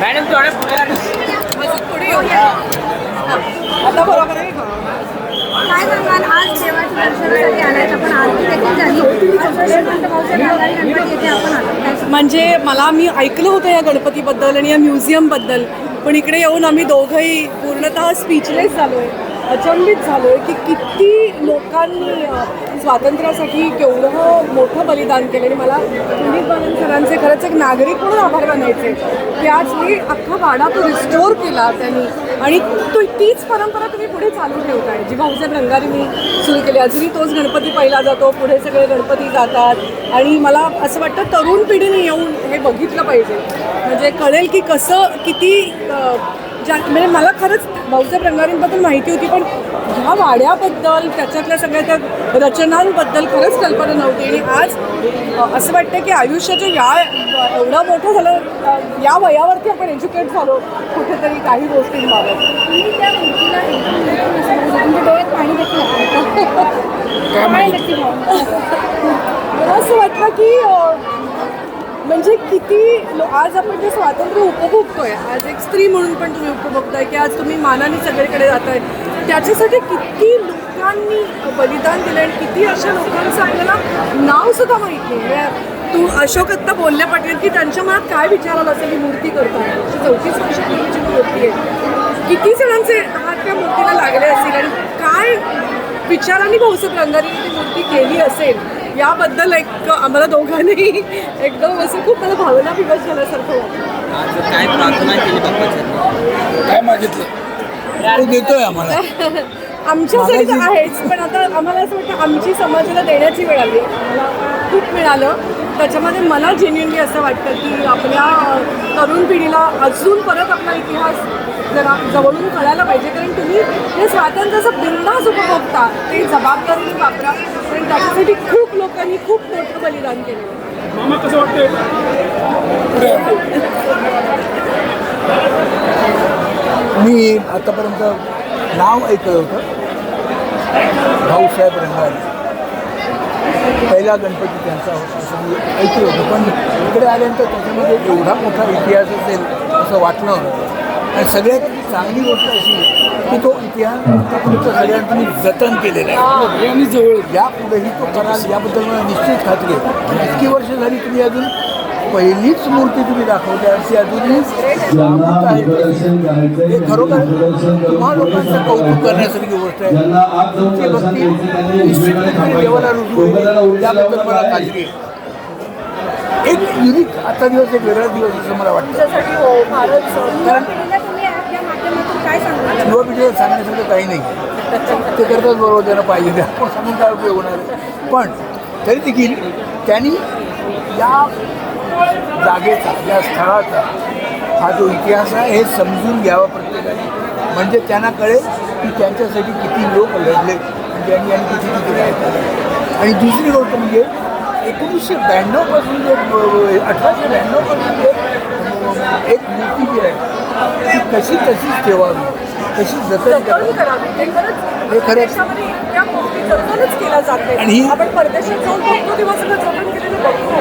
Madam थोडे पुढे. आता बरोबर आहे काय सांगाल आज देवाच्या दर्शनासाठी आलाय आपण आरती देखील झाली आज यशवंत भाऊच्या नागारी गणपती येथे आपण आलो काय सांगाल? म्हणजे मला मी ऐकलं होतं या गणपतीबद्दल आणि या म्युझियमबद्दल पण इकडे येऊन आम्ही दोघंही पूर्णतः स्पीचलेस झालो आहे अचंबित झालो आहे की किती लोकांनी स्वातंत्र्यासाठी केवढं मोठं बलिदान केलं. आणि मला पुनीत बालन सरांचे खरंच एक नागरिक म्हणून आभार मानायचे की आज मी अख्खा वाडा तो रिस्टोर केला त्यांनी. आणि तो तीच परंपरा तुम्ही पुढे चालू ठेवताय. जी भाऊसाहेब रंगारींनी सुरू केली. अजूनही तोच गणपती पहिला जातो. पुढे सगळे गणपती जातात. आणि मला असं वाटतं तरुण पिढीने येऊन हे बघितलं पाहिजे. म्हणजे कळेल की कसं किती ज्या म्हणजे मला खरंच भाऊसाहेब रंगारींबद्दल माहिती होती पण ह्या वाड्याबद्दल त्याच्यातल्या सगळ्या त्या रचनांबद्दल खरंच कल्पना नव्हती. आणि आज असं वाटतं की आयुष्याच्या या एवढं मोठं झालं या वयावरती आपण एज्युकेट झालो कुठेतरी काही गोष्टींबाबत तुम्ही त्या मूर्तीला एकदम देखील असं बघितलं, तुमच्या डोळ्यात पाणी देखील आलं. काय नक्की भावना? मला असं वाटलं की अ, म्हणजे किती लो- आज आपण जे स्वातंत्र्य उपभोगतोय आज एक स्त्री म्हणून पण तुम्ही उपभोगताय की आज तुम्ही मानाने सगळीकडे जाताय त्याच्यासाठी किती लोकांनी बलिदान दिलं आणि किती अशा लोकांचं आपल्याला नाव सुद्धा माहीत नाही. म्हणजे तू अशोक आत्ता बोलल्या पाटील की त्यांच्या मनात काय विचारायला असेल ही मूर्ती करताना अशी चौतीस वर्षापूर्वीची मूर्ती आहे. किती जणांचे हात त्या मूर्तीला लागले असतील आणि काय विचारांनी भाऊसाहेब रंगारीने ती मूर्ती केली असेल? याबद्दल एक आम्हाला दोघांनी एकदम असं खूप मला भावना विवश झाल्यासारखं वाटलं. आज काय प्रार्थना केली बाप्पाची? काय मागितलं? तो देतोय आम्हाला. आमच्यासाठी तर आहेच पण आता आम्हाला असं वाटतं आमची समाजाला देण्याची वेळ आली. मला खूप मिळालं. त्याच्यामध्ये मला जेन्युनली असं वाटतं की आपल्या तरुण पिढीला अजून परत आपला इतिहास जरा जवळून कळायला पाहिजे. कारण तुम्ही हे स्वातंत्र्याचं बिंदास उपभोगता ते जबाबदारीने वापरा. कारण त्याच्यासाठी खूप लोकांनी खूप मोठं बलिदान केलं. मामा कसं वाटतंय? मी आतापर्यंत नाव ऐकलं होतं. भाऊसाहेब रंगारी. पहिला गणपती त्यांचा होता असं मी ऐकलं होतं. पण इकडे आल्यानंतर त्याच्यामध्ये एवढा मोठा इतिहास असेल असं होतं. आणि सगळ्यात चांगली गोष्ट अशी की तो इतिहास आतापर्यंत सगळ्यांनी तुम्ही जतन केलेला आहे. आणि जवळ यापुढेही तो कराल याबद्दल मला निश्चित खात्री आहे. इतकी वर्ष झाली तुम्ही अजून पहिलीच मूर्ती तुम्ही दाखवली आणि ती अजूनही जागृत आहे. तशी. हे खरोखर तुम्हा लोकांचं कौतुक करण्यासारखी गोष्ट आहे. तुमची भक्ती निश्चितपणे देवाला रुजू होईल. याबद्दल मला खात्री आहे. एक युनिक आजचा दिवस एक वेगळा दिवस असं मला वाटतं. त्याच्यासाठी हो फारच युवा पिढीला तुम्ही या या काय युवा पिढीला सांगण्यासारखं काही नाही. ते करताच बरोबर त्यांना पाहिजे. ते आपण सांगून काय उपयोग होणार पण तरी देखील त्यांनी या जागेचा या स्थळाचा हा जो इतिहास आहे हे समजून घ्यावा प्रत्येकाने. म्हणजे त्यांना कळेल की त्यांच्यासाठी किती लोक लढले. म्हणजे आणि त्यांनी आणि किती किती काय आणि दुसरी गोष्ट म्हणजे एकोणीसशे ब्याण्णवपासून जे अठराशे ब्याण्णवपासून जे एक मूर्ती कशी तशीच ठेवावी? कशी जतन जतन करावी? करावी. ते खरंच हे खरंच. देशामध्ये इतक्या गोष्टी जतनच केल्या जात आणि ही- आपण परदेशात जाऊन बघतो तेव्हा सगळं जतन केलेलं बघतो.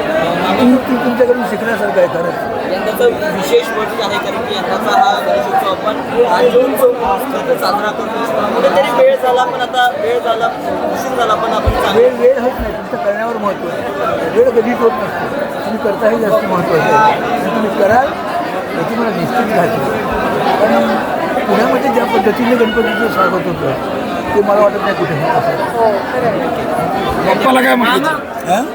ती ती तुमच्याकडून शिकण्यासारखं आहे खरंच. यंदाचं विशेष वर्ष आहे कारण की यंदाचा हा गणेशोत्सव आपण हा जून चौथा साजरा करतो कुठेतरी वेळ झाला पण आता वेळ झाला उशीर झाला पण आपण चांगलं वेळ वेळ होत नाही. तुमचं करण्यावर महत्त्व आहे. वेळ कधीच होत नसतो तुम्ही करता हे जास्त महत्त्वाचं आहे. आणि तुम्ही कराल याची मला निश्चित खात्री कारण पुण्यामध्ये ज्या पद्धतीने गणपतीचं स्वागत होतं ते मला वाटत नाही कुठे हो. बाप्पाला काय मागितलं?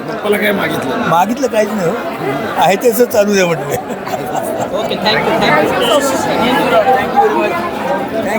बाप्पाला काय मागितलं? मागितलं काहीच नाही हो. आहे त्याचं चालू द्या म्हटलं. Okay thank you thank you thank you very much thank you